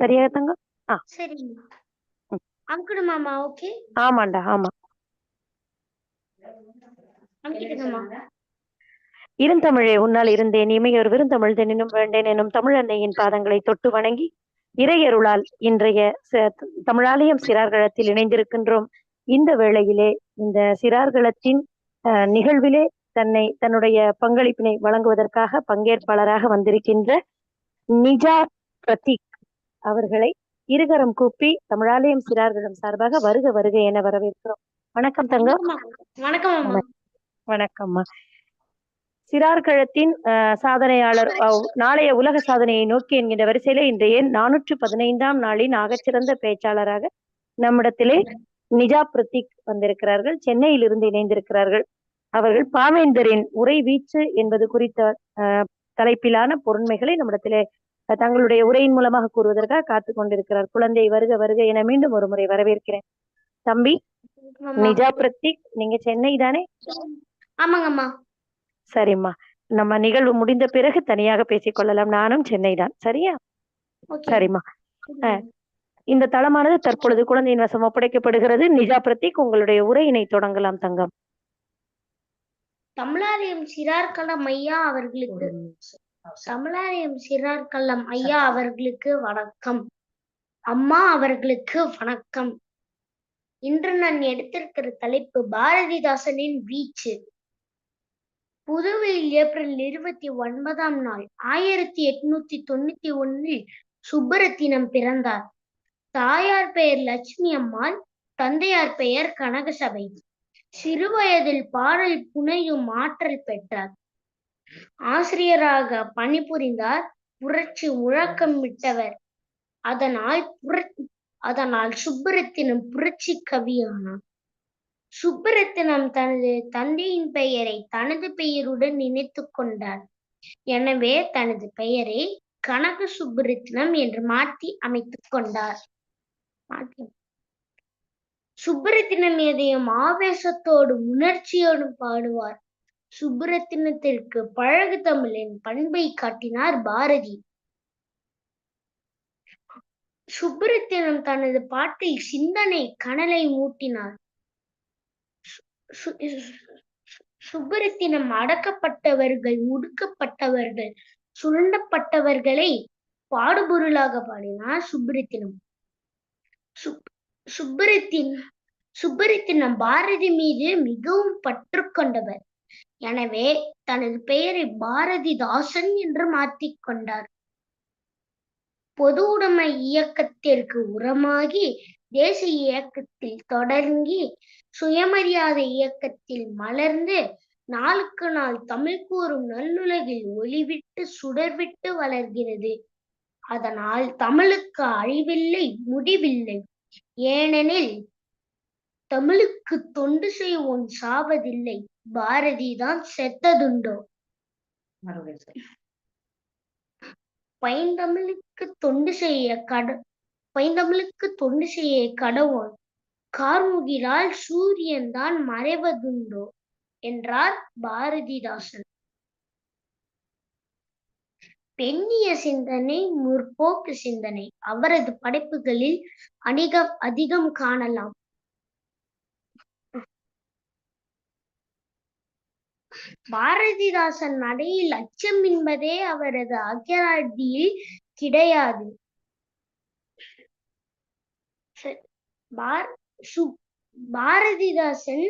சரியா தங்கம் ஆ. சரிம்மா ம். அங்கிடு மாமா ஓகே? ஆமாண்டா ஆமா. இருந்தமிழே உன்னால் இருந்தேன். இமையொரு விருந்தமிழ் தெனினும் வேண்டேன் எனும் தமிழ் அன்னையின் பாதங்களை தொட்டு வணங்கி இறையருளால் இன்றைய தமிழாலயம் சிறார்களத்தில் இணைந்திருக்கின்றோம். இந்த வேளையிலே இந்த சிறார்களத்தின் நிகழ்விலே தன்னை தன்னுடைய பங்களிப்பினை வழங்குவதற்காக பங்கேற்பாளராக வந்திருக்கின்ற நிஜா பிரதீக். அவர்களை இருகரம் கூப்பி தமிழாலயம் சிறார்களிடம் சார்பாக வருக வருக என வரவேற்கிறோம். வணக்கம் தங்கம். வணக்கம் மாமா வணக்கம்மா. சிறார்களத்தின் சாதனையாளர் நாளைய உலக சாதனையை நோக்கி என்கின்ற வரிசையிலே இன்றைய நானூற்று பதினைந்தாம் நாளின் ஆகச்சிறந்த பேச்சாளராக நம்மிடத்திலே நிஜா பிரதீக் வந்திருக்கிறார்கள். சென்னையில் இருந்து இணைந்திருக்கிறார்கள். அவர்கள் பாவேந்தரின் உரை வீச்சு என்பது குறித்த தலைப்பிலான பொருண்மைகளை நம்மிடத்திலே தங்களுடைய உரையின் மூலமாக கூறுவதற்காக காத்து கொண்டிருக்கிறார். குழந்தை வருக வருக என மீண்டும் ஒரு முறை வரவேற்கிறேன். தம்பி. நிஜா பிரதீக் நீங்க சென்னை தானே? ஆமாங்கம்மா. சரிம்மா. நம்ம நிகழ்வு முடிந்த பிறகு தனியாக பேசிக்கொள்ளலாம் நானும் சென்னை தான். சரியா? சரிம்மா. இந்த தளமானது தற்பொழுது குழந்தையின் வசம் ஒப்படைக்கப்படுகிறது. நிஜா பிரதீக் உங்களுடைய உரையினை தொடங்கலாம் தங்கம். தமிழாலயம் சிறார் களம் ஐயா அவர்களுக்கு. தமிழாலயம் சிறார் களம் ஐயா அவர்களுக்கு வணக்கம். அம்மா அவர்களுக்கு வணக்கம். இன்று நான் எடுத்திருக்கிற தலைப்பு பாரதிதாசனின் வீச்சு. புதுவையில் ஏப்ரல் இருபத்தி ஒன்பதாம் நாள் ஆயிரத்தி எட்நூத்தி தொண்ணூத்தி ஒன்னில் சுப்பரத்தினம் பிறந்தார். தாயார் பெயர் லட்சுமி அம்மாள் தந்தையார் பெயர் கனகசபை. சிறுவயதில் பாடல் புனையும் ஆற்றல் பெற்றார். ஆசிரியராக பணிபுரிந்தார். புரட்சி முழக்கமிட்டவர் அதனால் புர அதனால் சுப்பரத்தினம் புரட்சி கவியானார். சுப்பரத்தினம் தனது தந்தையின் பெயரை தனது பெயருடன் நினைத்து கொண்டார். எனவே தனது பெயரை கனக சுப்பரத்தினம் என்று மாற்றி அமைத்துக் கொண்டார். சுப்பரத்தினம் எதையும் ஆவேசத்தோடும் உணர்ச்சியோடும் பாடுவார். சுப்பிரத்தினத்திற்கு பழகு தமிழின் பண்பை காட்டினார் பாரதி. சுப்பரத்தினம் தனது பாட்டில் சிந்தனை கனலை மூட்டினார். சு- சு- அடக்கப்பட்டவர்கள் முடுக்கப்பட்டவர்கள் சுரண்டப்பட்டவர்களை பாடுபொருளாக பாடினார் சுப்பிரத்தினம் சுப்- சுப்பிரத்தினம் பாரதி மீது மிகவும் பற்று கொண்டவர். எனவே தனது பெயரை பாரதிதாசன் என்று மாற்றிக்கொண்டார் பொது உடைமை இயக்கத்திற்கு உரமாகி தேசிய இயக்கத்தில் தொடங்கி சுயமரியாதை இயக்கத்தில் மலர்ந்து நாளுக்கு நாள் தமிழ் கூறும் நல்லுலகில் ஒளிவிட்டு சுடர்விட்டு வளர்கிறது. அதனால் தமிழுக்கு அழிவில்லை முடிவில்லை. ஏனெனில் தமிழுக்கு தொண்டு செய்வோன் சாவதில்லை. பாரதிதான் செத்ததுண்டோ? பைந்தமிழுக்கு தொண்டு செய்ய கட பைந்தமிழுக்கு தொண்டு செய்ய கடவுள் கார்முகிலால் சூரியன் தான் மறைவதுண்டோ? என்றார் பாரதிதாசன். பெண்ணிய சிந்தனை முற்போக்கு சிந்தனை. அவரது படைப்புகளில் அணிகம் அதிகம் காணலாம். பாரதிதாசன் நடையில் அச்சம் என்பதே அவரது அகராதியில் கிடையாது. பாரதிதாசன்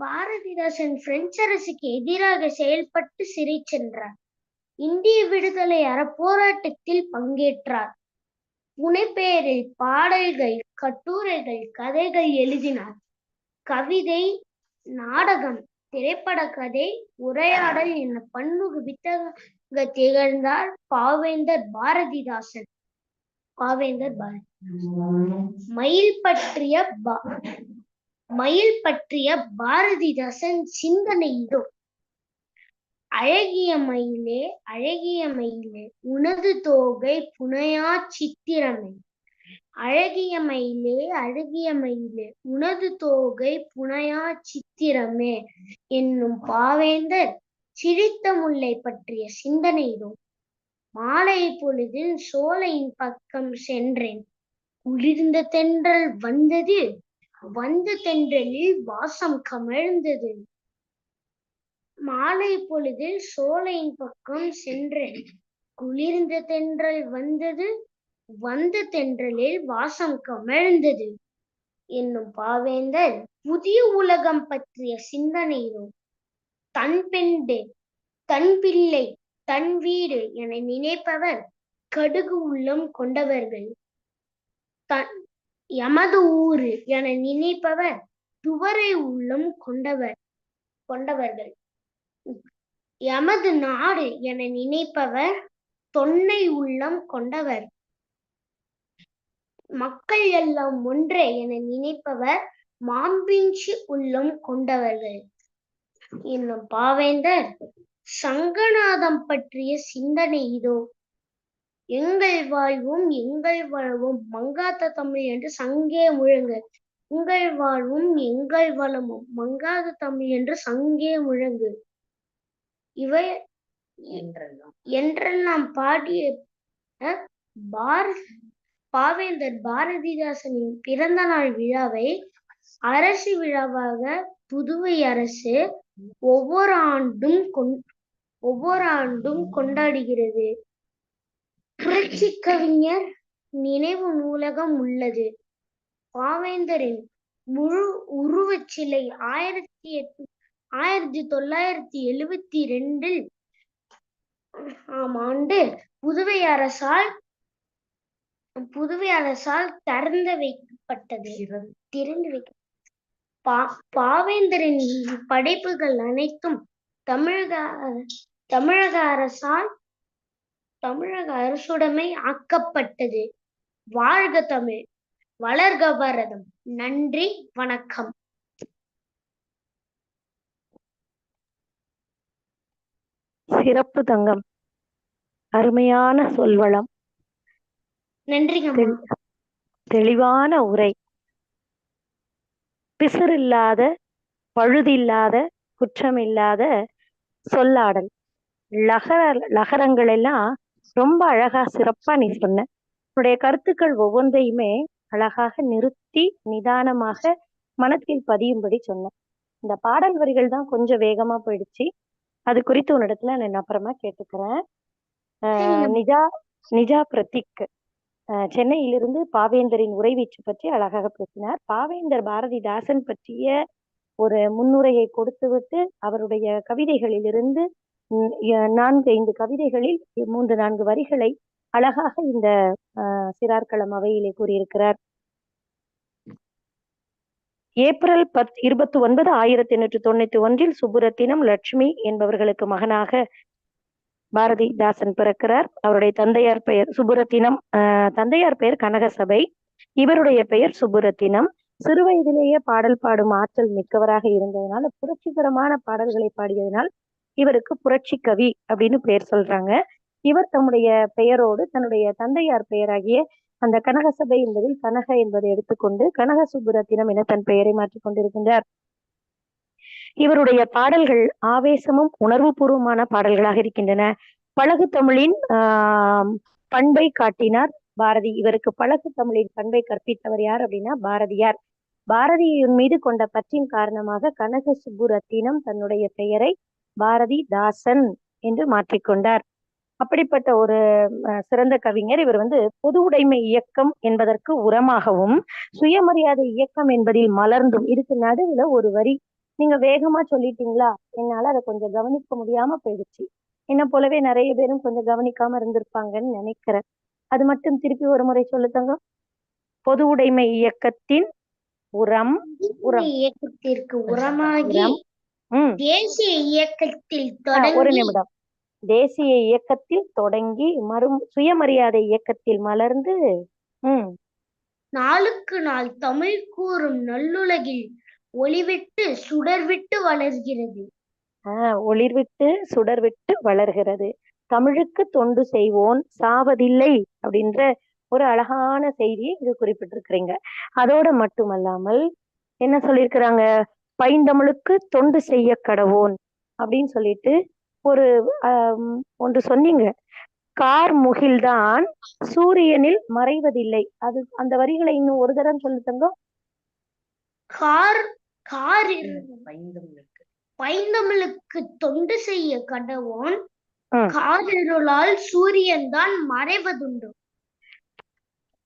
பாரதிதாசன் பிரெஞ்சு அரசுக்கு எதிராக செயல்பட்டு சிறை சென்றார் இந்திய விடுதலை அறப்போராட்டத்தில் பங்கேற்றார். புனைப்பெயரில் பாடல்கள் கட்டுரைகள் கதைகள் எழுதினார். கவிதை நாடகம் திரைப்பட கதை உரையாடல் என பன்முக வித்தக திகழ்ந்தார் பாவேந்தர் பாரதிதாசன். பாவேந்தர் பாரதி மயில் பற்றிய பா- மயில் பற்றிய பாரதிதாசன் சிந்தனை இதோ. அழகிய மயிலே அழகிய மயிலே உனது தோகை புனையா சித்திரமே. அழகிய மயிலே அழகிய மயிலே உனது தோகை புனையா சித்திரமே என்னும் பாவேந்தர் சிரித்த முல்லை பற்றிய சிந்தனையிலும் மாலை பொழுதில் சோலையின் பக்கம் சென்றேன். குளிர்ந்த தென்றல் வந்தது வந்த தென்றலில் வாசம் கமழ்ந்தது. மாலை பொழுதில் சோலையின் பக்கம் சென்றேன். குளிர்ந்த தென்றல் வந்தது வந்த தென்றலில் வாசம் கமழ்ந்தது. என்னும் பாவேந்தர் புதிய உலகம் பற்றிய சிந்தனையிலும் தன் பெண்டு தன் பிள்ளை தன் வீடு என நினைப்பவர் கடுகு உள்ளம் கொண்டவர்கள். தன் எமது ஊரு என நினைப்பவர் துவரை உள்ளம் கொண்டவர் கொண்டவர்கள். எமது நாடு என நினைப்பவர் தொன்னை உள்ளம் கொண்டவர். மக்கள் எல்லாம் ஒன்றே என நினைப்பவர் மாம்பிஞ்சு உள்ளம் கொண்டவர்கள். என்னும் பாவேந்தர் சங்கநாதம் பற்றிய சிந்தனை இதோ. எங்கள் வாழ்வும் எங்கள் வாழ்வும் மங்காத தமிழ் என்று சங்கே முழங்க. உங்கள் வாழ்வும் எங்கள் வளமும் மங்காத தமிழ் என்று சங்கே முழங்கு. இவை என்றெல்லாம். பாடிய பார் பாவேந்தர் பாரதிதாசனின் பிறந்த நாள் விழாவை அரசு விழாவாக புதுவை அரசு ஒவ்வொரு ஆண்டும் கொண் ஒவ்வொரு ஆண்டும் கொண்டாடுகிறது. புரட்சி கவிஞர் நினைவு நூலகம் உள்ளது. பாவேந்தரின் முழு உருவச் சிலை ஆயிரத்தி எட்டு ஆயிரத்தி தொள்ளாயிரத்தி எழுவத்தி ரெண்டில் ஆம் ஆண்டு புதுவை அரசால் புதுவை அரசால் திறந்து வைக்கப்பட்டது. திறந்து வைக்க பா பாவேந்தரின் படைப்புகள் அனைத்தும் தமிழக தமிழக அரசால் தமிழக அரசுடைமை ஆக்கப்பட்டது. வாழ்க தமிழ் வளர்க பாரதம். நன்றி வணக்கம். சிறப்பு தங்கம். அருமையான சொல்வளம். நன்றிங்க தெளிவான உரை. பிசிறில்லாத பழுதில்லாத குற்றமில்லாத சொல்லாடல். லகர லகரங்கள் எல்லாம் ரொம்ப அழகா சிறப்பா நீ சொன்ன. உன்னுடைய கருத்துக்கள் ஒவ்வொன்றையுமே அழகாக நிறுத்தி நிதானமாக மனத்தில் பதியும்படி சொன்ன. இந்த பாடல் வரிகள் தான் கொஞ்சம் வேகமா போயிடுச்சு. அது குறித்து உன்னிடத்துல நான் அப்புறமா கேட்டுக்கிறேன். நிஜா நிஜா பிரதீக் ஆஹ் சென்னையிலிருந்து பாவேந்தரின் உரைவீச்சு பற்றி அழகாக பேசினார். பாவேந்தர் பாரதிதாசன் பற்றிய ஒரு முன்னுரையை கொடுத்துவிட்டு அவருடைய கவிதைகளிலிருந்து நான்கு ஐந்து கவிதைகளில் மூன்று நான்கு வரிகளை அழகாக இந்த ஆஹ் சிறார்களம் அவையிலே கூறியிருக்கிறார். ஏப்ரல் பத் இருபத்தி ஒன்பது ஆயிரத்தி எண்ணூற்றி தொண்ணூத்தி ஒன்றில் சுப்புரத்தினம் லட்சுமி என்பவர்களுக்கு மகனாக பாரதிதாசன் பிறக்கிறார். அவருடைய தந்தையார் பெயர் சுபுரத்தினம். ஆஹ் தந்தையார் பெயர் கனகசபை. இவருடைய பெயர் சுபுரத்தினம். சிறு வயதிலேயே பாடல் பாடும் ஆற்றல் மிக்கவராக இருந்ததுனால புரட்சிகரமான பாடல்களை பாடியதனால் இவருக்கு புரட்சி கவி அப்படின்னு பெயர் சொல்றாங்க. இவர் தம்முடைய பெயரோடு தன்னுடைய தந்தையார் பெயராகிய அந்த கனகசபை என்பதில் கனக என்பதை எடுத்துக்கொண்டு கனக சுபுரத்தினம் என தன் பெயரை மாற்றிக் கொண்டிருக்கின்றார். இவருடைய பாடல்கள் ஆவேசமும் உணர்வுபூர்வமான பாடல்களாக இருக்கின்றன. பழகு தமிழின் பண்பை காட்டினார் பாரதி. இவருக்கு பழகு தமிழின் பண்பை கற்பித்தவர் யார் அப்படின்னா பாரதியார். பாரதியின் மீது கொண்ட பற்றின் காரணமாக கனக சுப்புரத்தினம் தன்னுடைய பெயரை பாரதி தாசன் என்று மாற்றிக்கொண்டார். அப்படிப்பட்ட ஒரு சிறந்த கவிஞர். இவர் வந்து பொது உடைமை இயக்கம் என்பதற்கு உரமாகவும் சுயமரியாதை இயக்கம் என்பதில் மலர்ந்தும் இதுக்கு நடுவுல ஒரு வரி நீங்க வேகமா சொல்லிட்டீங்களா? என்னால அதை கொஞ்சம் கவனிக்க முடியாம போயிடுச்சு. என்ன போலவே நிறைய பேரும் கொஞ்சம் கவனிக்காம இருந்திருப்பாங்கன்னு நினைக்கிறேன். அது மட்டும் திருப்பி ஒரு முறை சொல்லுதங்க. பொது உடைமை இயக்கத்தின் உரம் உரம். இயக்கத்திற்கு உரமாகி தேசிய இயக்கத்தில் ஒரு நிமிடம். தேசிய இயக்கத்தில் தொடங்கி மறு சுயமரியாதை இயக்கத்தில் மலர்ந்து ம். நாளுக்கு நாள் தமிழ் கூறும் நல்லுலகில் ஒளிவிட்டு சுடர்விட்டு வளர்கிறது. ஆஹ் ஒளிர்விட்டு சுடர்விட்டு வளர்கிறது. தமிழுக்கு தொண்டு செய்வோன் சாவதில்லை அப்படின்ற ஒரு அழகான செய்தியை இது குறிப்பிட்டிருக்கிறீங்க. அதோட மட்டுமல்லாமல் என்ன சொல்லியிருக்கிறாங்க? பைந்தமிழுக்கு தொண்டு செய்ய கடவோன் அப்படின்னு சொல்லிட்டு ஒரு ஒன்று சொன்னீங்க. கார் முகில்தான் சூரியனில் மறைவதில்லை. அது அந்த வரிகளை இன்னும் ஒரு தரம் சொல்லு தங்கம் கார் கார் பைந்தமிழுக்கு தொண்டு செய்ய கடவோன். காரிருளால் சூரியன் தான் மறைவதுண்டு.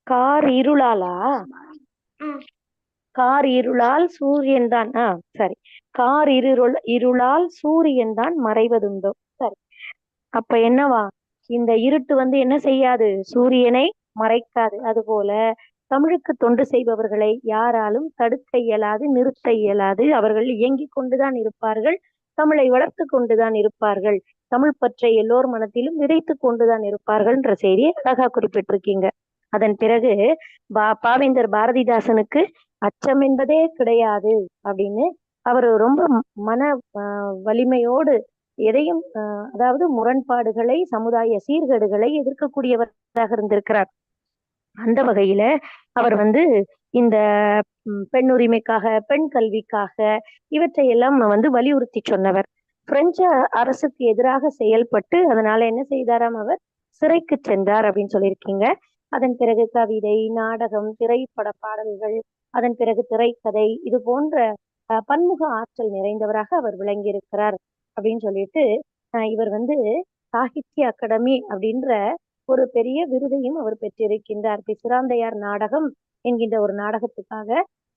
கார் இருளாலா. கார் இருளால் சூரியன் தான். ஆ சரி. கார் இருள் இருளால் சூரியன் தான் மறைவதுண்டோ. சரி. அப்ப என்னவா? இந்த இருட்டு வந்து என்ன செய்யாது? சூரியனை மறைக்காது. அதுபோல தமிழுக்கு தொண்டு செய்பவர்களை யாராலும் தடுக்க இயலாது நிறுத்த இயலாது. அவர்கள் இயங்கிக் கொண்டுதான் இருப்பார்கள் தமிழை வளர்த்து கொண்டுதான் இருப்பார்கள். தமிழ் பற்றை எல்லோர் மனத்திலும் விதைத்து கொண்டுதான் இருப்பார்கள்ன்ற செய்தியை அழகா குறிப்பிட்டிருக்கீங்க. அதன் பிறகு பா பாவேந்தர் பாரதிதாசனுக்கு அச்சம் என்பதே கிடையாது அப்படின்னு அவர் ரொம்ப மன வலிமையோடு எதையும் அதாவது முரண்பாடுகளை சமுதாய சீர்கேடுகளை எதிர்க்கக்கூடியவராக இருந்திருக்கிறார். அந்த வகையில அவர் வந்து இந்த பெண் உரிமைக்காக பெண் கல்விக்காக இவற்றை எல்லாம் வந்து வலியுறுத்தி சொன்னவர். பிரெஞ்சு அரசுக்கு எதிராக செயல்பட்டு அதனால என்ன செய்தாராம் அவர்? சிறைக்கு சென்றார் அப்படின்னு சொல்லியிருக்கீங்க. அதன் பிறகு கவிதை நாடகம் திரைப்பட பாடல்கள் அதன் பிறகு திரைக்கதை இது போன்ற பன்முக ஆற்றல் நிறைந்தவராக அவர் விளங்கியிருக்கிறார் அப்படின்னு சொல்லிட்டு அஹ், இவர் வந்து சாகித்ய அகாடமி அப்படின்ற ஒரு பெரிய விருதையும் அவர் பெற்றிருக்கின்றார். பிசுராந்தையார் நாடகம் என்கின்ற ஒரு நாடகத்துக்காக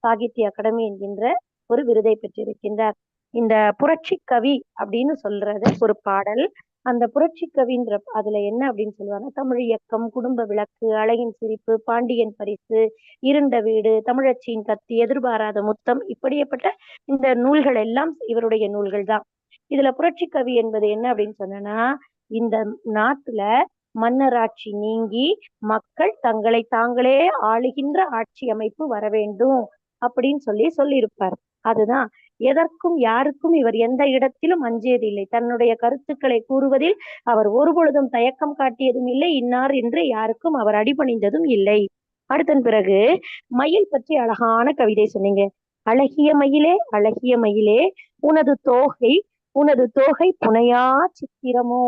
சாகித்ய அகாடமி என்கின்ற ஒரு விருதை பெற்றிருக்கின்றார். இந்த புரட்சி கவி அப்படின்னு சொல்றது ஒரு பாடல். அந்த புரட்சி கவின்ற அதுல என்ன அப்படின்னு சொல்லுவாங்க தமிழ் இயக்கம் குடும்ப விளக்கு அழகின் சிரிப்பு பாண்டியன் பரிசு இருண்ட வீடு தமிழச்சியின் கத்தி எதிர்பாராத முத்தம் இப்படியப்பட்ட இந்த நூல்கள் எல்லாம் இவருடைய நூல்கள் தான் இதுல புரட்சி கவி என்பது என்ன அப்படின்னு சொன்னா இந்த நாட்டுல மன்னராட்சி நீங்கி மக்கள் தங்களை தாங்களே ஆளுகின்ற ஆட்சி அமைப்பு வர வேண்டும் அப்படின்னு சொல்லி சொல்லியிருப்பார். அதுதான். எதற்கும் யாருக்கும் இவர் எந்த இடத்திலும் அஞ்சியதில்லை தன்னுடைய கருத்துக்களை கூறுவதில் அவர் ஒருபொழுதும் தயக்கம் காட்டியதும் இல்லை. இன்னார் என்று யாருக்கும் அவர் அடிபணிந்ததும் இல்லை. அடுத்தன் பிறகு மயில் பற்றி அழகான கவிதை சொன்னீங்க. அழகிய மயிலே அழகிய மயிலே உனது தோகை உனது தோகை புனையா சித்திரமோ?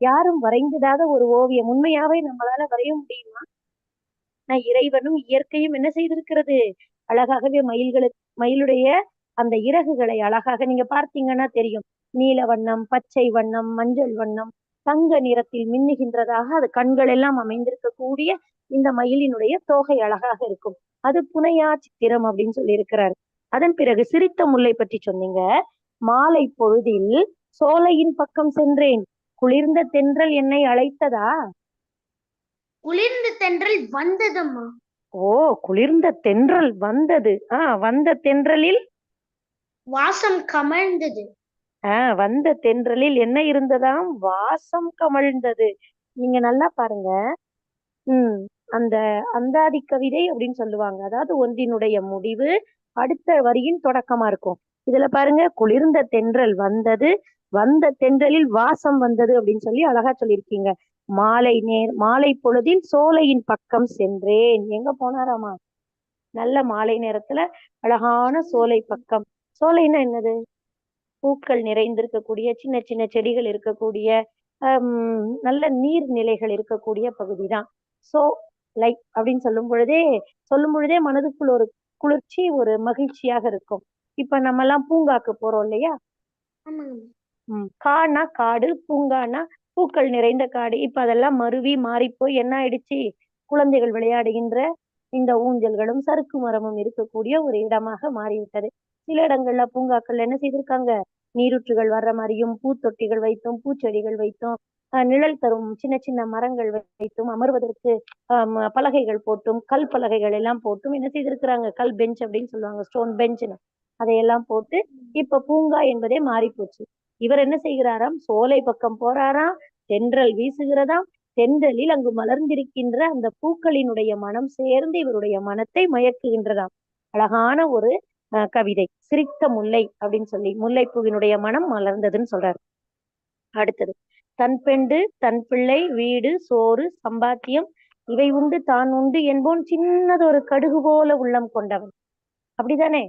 யாரும் வரைந்ததாக ஒரு ஓவியம். உண்மையாவே நம்மளால வரைய முடியுமா? நான் இறைவனும் இயற்கையும் என்ன செய்திருக்கிறது? அழகாகவே மயில்களுக்கு மயிலுடைய அந்த இறகுகளை அழகாக நீங்க பார்த்தீங்கன்னா தெரியும். நீல வண்ணம் பச்சை வண்ணம் மஞ்சள் வண்ணம் தங்க நிறத்தில் மின்னுகின்றதாக அது கண்கள் எல்லாம் அமைந்திருக்கக்கூடிய இந்த மயிலினுடைய தோகை அழகாக இருக்கும். அது புனையா சித்திரம் அப்படின்னு சொல்லி இருக்கிறார் அதன் பிறகு சிரித்த முல்லை பற்றி சொன்னீங்க. மாலை பொழுதில் சோலையின் பக்கம் சென்றேன். குளிர்ந்த தென்றல் என்னை அழைத்ததா? குளிர்ந்த தென்றல் வந்ததம்மா. ஓ குளிர்ந்த தென்றல் வந்தது. ஆஹ் வந்த தென்றலில்? வாசம் கமழ்ந்தது. ஆஹ் வந்த தென்றலில் என்ன இருந்ததாம்? வாசம் கமழ்ந்தது. நீங்க நல்லா பாருங்க. உம் அந்த அந்தாதி கவிதை அப்படின்னு சொல்லுவாங்க. அதாவது ஒன்றினுடைய முடிவு அடுத்த வரியின் தொடக்கமா இருக்கும். இதுல பாருங்க குளிர்ந்த தென்றல் வந்தது. வந்த தென்றலில் வாசம் வந்தது அப்படின்னு சொல்லி அழகா சொல்லியிருக்கீங்க. மாலை நேர் மாலை பொழுதில் சோலையின் பக்கம் சென்றேன். எங்க போனாராமா? நல்ல மாலை நேரத்துல அழகான சோலை பக்கம். சோலைன்னா என்னது? பூக்கள் நிறைந்திருக்கக்கூடிய சின்ன சின்ன செடிகள் இருக்கக்கூடிய ஹம், நல்ல நீர்நிலைகள் இருக்கக்கூடிய பகுதி தான் சோ லைக் அப்படின்னு சொல்லும் பொழுதே சொல்லும் பொழுதே மனதுக்குள் ஒரு குளிர்ச்சி ஒரு மகிழ்ச்சியாக இருக்கும். இப்ப நம்ம எல்லாம் பூங்காக்கு போறோம் இல்லையா? ம், கானா காடு பூங்கானா பூக்கள் நிறைந்த காடு. இப்ப அதெல்லாம் மருவி மாறி போய் என்ன ஆயிடுச்சு? குழந்தைகள் விளையாடுகின்ற இந்த ஊஞ்சல்களும் சறுக்கு மரமும் இருக்கக்கூடிய ஒரு இடமாக மாறிவிட்டது. சில இடங்கள்ல பூங்காக்கள்ல என்ன செய்திருக்காங்க? நீரூற்றுகள் வர்ற மாதிரியும் பூத்தொட்டிகள் வைத்தும் பூச்செடிகள் வைத்தும் ஆஹ் நிழல் தரும் சின்ன சின்ன மரங்கள் வைத்தும் அமர்வதற்கு ஆஹ் பலகைகள் போட்டும் கல் பலகைகள் எல்லாம் போட்டும் என்ன செய்திருக்கிறாங்க? கல் பெஞ்ச் அப்படின்னு சொல்லுவாங்க ஸ்டோன் பெஞ்ச்னு. அதையெல்லாம் போட்டு இப்ப பூங்கா என்பதே மாறி போச்சு இவர் என்ன செய்கிறாராம்? சோலை பக்கம் போறாராம் தென்றல் வீசுகிறதாம் தென்றலில் அங்கு மலர்ந்திருக்கின்ற அந்த பூக்களினுடைய மனம் சேர்ந்து இவருடைய மனத்தை மயக்குகின்றதாம். அழகான ஒரு கவிதை சிரித்த முல்லை அப்படின்னு சொல்லி முல்லைப்பூவினுடைய மனம் மலர்ந்ததுன்னு சொல்றாரு. அடுத்தது தன் பெண்டு தன் பிள்ளை வீடு சோறு சம்பாத்தியம் இவை உண்டு தான் உண்டு என்போன் சின்னதொரு கடுகு போல உள்ளம் கொண்டவன். அப்படிதானே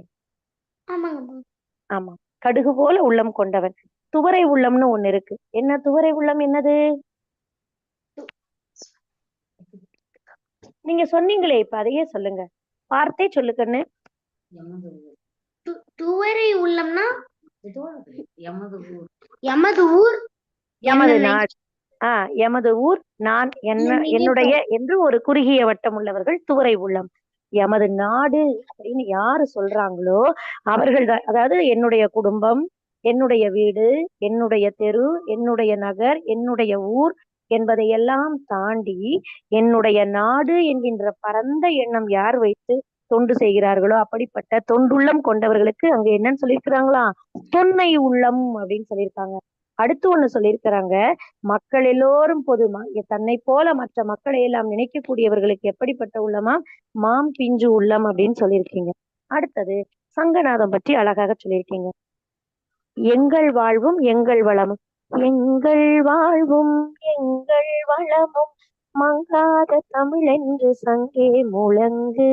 ஆமா கடுகு போல உள்ளம் கொண்டவன். துவரை உள்ளம்னு ஒண்ணு இருக்கு. என்ன துவரை உள்ளம் என்னது? நீங்க சொன்னீங்களே இப்ப அதையே சொல்லுங்க. வார்த்தை சொல்லு கண்ணு. து- துவரை உள்ளம்னா? எமது ஊர். எமது நாடு ஆஹ் எமது ஊர் நான் என்ன என்னை என்னுடைய என்று ஒரு குறுகிய வட்டம் உள்ளவர்கள் துவரை உள்ளம். எமது நாடு அப்படின்னு யாரு சொல்றாங்களோ அவர்கள் தான் அதாவது என்னுடைய குடும்பம் என்னுடைய வீடு என்னுடைய தெரு என்னுடைய நகர் என்னுடைய ஊர் என்பதையெல்லாம் தாண்டி என்னுடைய நாடு என்கின்ற பரந்த எண்ணம் யார் வைத்து தொண்டு செய்கிறார்களோ அப்படிப்பட்ட தொண்டுள்ளம் கொண்டவர்களுக்கு அங்க என்னன்னு சொல்லியிருக்கிறாங்களா? தொன்மை உள்ளம் அப்படின்னு சொல்லியிருக்காங்க. அடுத்து ஒண்ணு சொல்லியிருக்கிறாங்க மக்கள் எல்லோரும் பொதுமா தன்னை போல மற்ற மக்களை எல்லாம் நினைக்கக்கூடியவர்களுக்கு எப்படிப்பட்ட உள்ளமா? மாம் பிஞ்சு உள்ளம் அப்படின்னு சொல்லியிருக்கீங்க. அடுத்தது சங்கநாதம் பற்றி அழகாக சொல்லியிருக்கீங்க. எங்கள் வாழ்வும் எங்கள் வளமும். எங்கள் வாழ்வும் எங்கள் வளமும். மங்காத தமிழ் என்று சங்கே முழங்கு.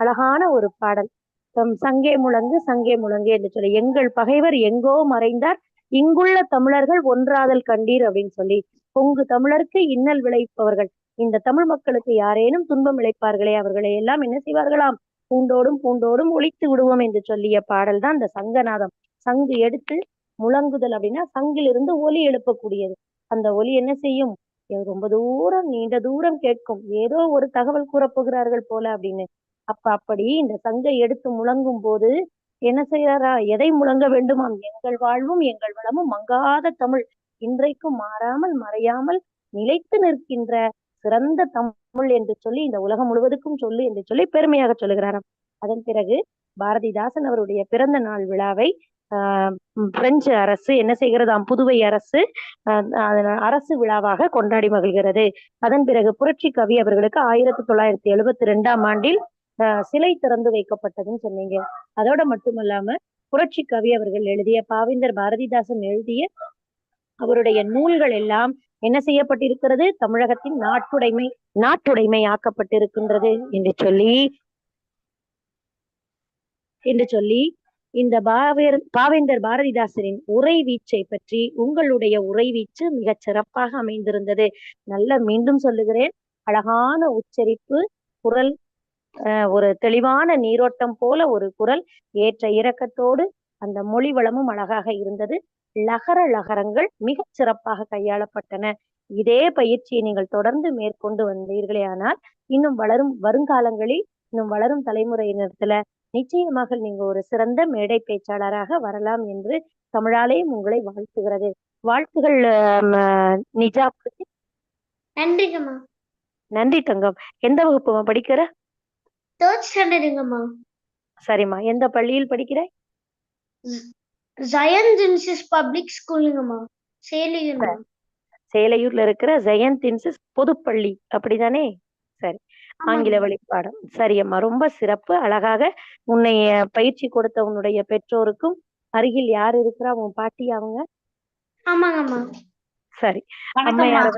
அழகான ஒரு பாடல். தம் சங்கே முழங்கு சங்கே முழங்கு என்று சொல்லி எங்கள் பகைவர் எங்கோ மறைந்தார். இங்குள்ள தமிழர்கள் ஒன்றாதல் கண்டீர் அப்படின்னு சொல்லி பொங்கு தமிழருக்கு இன்னல் விளைப்பவர்கள் இந்த தமிழ் மக்களுக்கு யாரேனும் துன்பம் இழைப்பார்களே அவர்களை எல்லாம் என்ன செய்வார்களாம்? பூண்டோடும் பூண்டோடும் ஒழித்து விடுவோம் என்று சொல்லிய பாடல் தான் அந்த சங்கநாதம். சங்கு எடுத்து முழங்குதல் அப்படின்னா சங்கிலிருந்து ஒலி எழுப்பக்கூடியது. அந்த ஒலி என்ன செய்யும்? ரொம்ப தூரம் நீண்ட தூரம் கேட்கும். ஏதோ ஒரு தகவல் கூறப்போகிறார்கள் போல அப்படின்னு. அப்ப அப்படி இந்த சங்கை எடுத்து முழங்கும் போது என்ன செய்யறாரா எதை முழங்க வேண்டுமாம்? எங்கள் வாழ்வும் எங்கள் வளமும் மங்காத தமிழ். இன்றைக்கும் மாறாமல் மறையாமல் நிலைத்து நிற்கின்ற சிறந்த தமிழ் என்று சொல்லி இந்த உலகம் முழுவதுக்கும் சொல்லு என்று சொல்லி பெருமையாக சொல்லுகிறாராம். அதன் பிறகு பாரதிதாசன் அவருடைய பிறந்த நாள் விழாவை ஆஹ் பிரெஞ்சு அரசு என்ன செய்கிறதாம் புதுவை அரசு அரசு விழாவாக கொண்டாடி மகிழ்கிறது. அதன் பிறகு புரட்சி கவி அவர்களுக்கு ஆயிரத்தி தொள்ளாயிரத்தி எழுபத்தி ரெண்டாம் ஆண்டில் ஆஹ் சிலை திறந்து வைக்கப்பட்டதுன்னு சொன்னீங்க. அதோட மட்டுமல்லாம புரட்சி கவி அவர்கள் எழுதிய பாவேந்தர் பாரதிதாசன் எழுதிய அவருடைய நூல்கள் எல்லாம் என்ன செய்யப்பட்டிருக்கிறது? தமிழகத்தின் நாட்டுடைமை நாட்டுடைமை ஆக்கப்பட்டிருக்கின்றது என்று சொல்லி என்று சொல்லி இந்த பாவேர் பாவேந்தர் பாரதிதாசரின் உரை வீச்சை பற்றி உங்களுடைய உரை வீச்சு மிகச் சிறப்பாக அமைந்திருந்தது. நல்ல மீண்டும் சொல்லுகிறேன். அழகான உச்சரிப்பு குரல் அஹ் ஒரு தெளிவான நீரோட்டம் போல ஒரு குரல் ஏற்ற இறக்கத்தோடு அந்த மொழி வளமும் அழகாக இருந்தது. லகர லகரங்கள் மிகச் சிறப்பாக கையாளப்பட்டன. இதே பயிற்சியை நீங்கள் தொடர்ந்து மேற்கொண்டு வந்தீர்களே ஆனால் இன்னும் வளரும் வருங்காலங்களில் இன்னும் வளரும் தலைமுறையினத்துல நிச்சயமாக நீங்க ஒரு சிறந்த மேடை பேச்சாளராக வரலாம் என்று தமிழாலயம் உங்களை வாழ்த்துகிறது. வாழ்த்துகள் நிஜா நன்றிங்கம்மா நன்றி தங்கம். எந்த வகுப்பு படிக்கிற? தேர்ட் ஸ்டாண்டர்டுங்கம்மா சரிம்மா. எந்த பள்ளியில் படிக்கிற? ஜயன் ஜென்சிஸ் பப்ளிக் ஸ்கூலுங்கம்மா சேலிங்கம்மா சேலையூர்ல இருக்கிற ஜெயந்த் இன்சிஸ் பொதுப்பள்ளி அப்படிதானே? சரி. ஆங்கில வழி பாடம் சரி அம்மா. ரொம்ப சிறப்பு. அழகாக உன்னை பயிற்சி கொடுத்த உன்னுடைய பெற்றோருக்கும் அருகில் யார் இருக்கிறா? உன் பாட்டி அவங்க? ஆமாங்கம்மா. சரி. வணக்கம்மா. அம்மையார்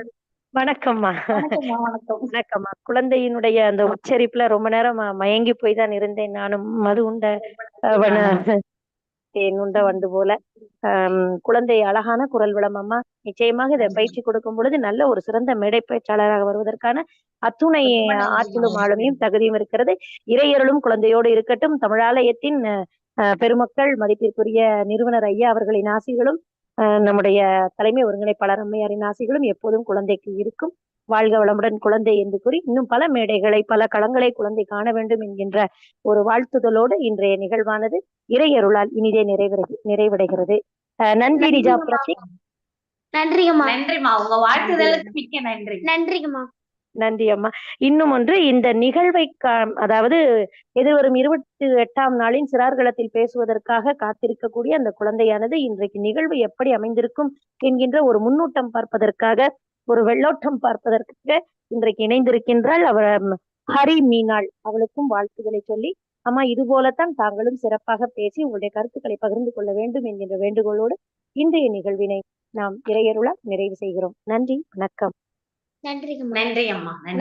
வணக்கம்மா. வணக்கம்மா. வணக்கம். வணக்கம்மா. குழந்தையினுடைய அந்த உச்சரிப்புல ரொம்ப நேரம் மயங்கி போய் தான் இருந்தேன். நானும் மது உண்ட அஹ், வன- போல குழந்தை அழகான குரல் வளம் அம்மா நிச்சயமாக இதை பயிற்சி கொடுக்கும் பொழுது நல்ல ஒரு சிறந்த மேடை பேச்சாளராக வருவதற்கான அத்துணை ஆற்றலும் ஆளுமையும் தகுதியும் இருக்கிறது. இறையருளும் குழந்தையோடு இருக்கட்டும். தமிழாலயத்தின் பெருமக்கள் மதிப்பிற்குரிய நிறுவனர் ஐயா அவர்களின் ஆசிகளும் நம்முடைய தலைமை ஒருங்கிணைப்பாளர் அம்மையாரின் ஆசிகளும் எப்போதும் குழந்தைக்கு இருக்கும். வாழ்க வளமுடன் குழந்தை என்று கூறி இன்னும் பல மேடைகளை பல களங்களை குழந்தை காண வேண்டும் என்கின்ற ஒரு வாழ்த்துதலோடு இன்றைய நிகழ்வானது இறையருளால் இனிதே நிறைவடை நிறைவடைகிறது. நன்றி நிஜா பிரதீக் நன்றிங்கம்மா நன்றிம்மா உங்க வாழ்த்துதலுக்கு மிக்க நன்றி. நன்றிங்கம்மா நன்றி அம்மா. இன்னும் ஒன்று இந்த நிகழ்வை கா- அதாவது எதிர்வரும் இருபத்தி எட்டாம் நாளின் சிறார்களத்தில் பேசுவதற்காக காத்திருக்கக்கூடிய அந்த குழந்தையானது இன்றைக்கு நிகழ்வு எப்படி அமைந்திருக்கும் என்கின்ற ஒரு முன்னூட்டம் பார்ப்பதற்காக ஒரு வெள்ளோட்டம் பார்ப்பதற்காக இன்றைக்கு இணைந்திருக்கின்றாள் அவர் ஹரி மீனாள். அவளுக்கும் வாழ்த்துக்களை சொல்லி அம்மா இது போலத்தான் தாங்களும் சிறப்பாக பேசி உங்களுடைய கருத்துக்களை பகிர்ந்து கொள்ள வேண்டும் என்கின்ற வேண்டுகோளோடு இன்றைய நிகழ்வினை நாம் இறையருளால் நிறைவு செய்கிறோம். நன்றி வணக்கம். நன்றிங்கம்மா. நன்றி அம்மா நன்றி.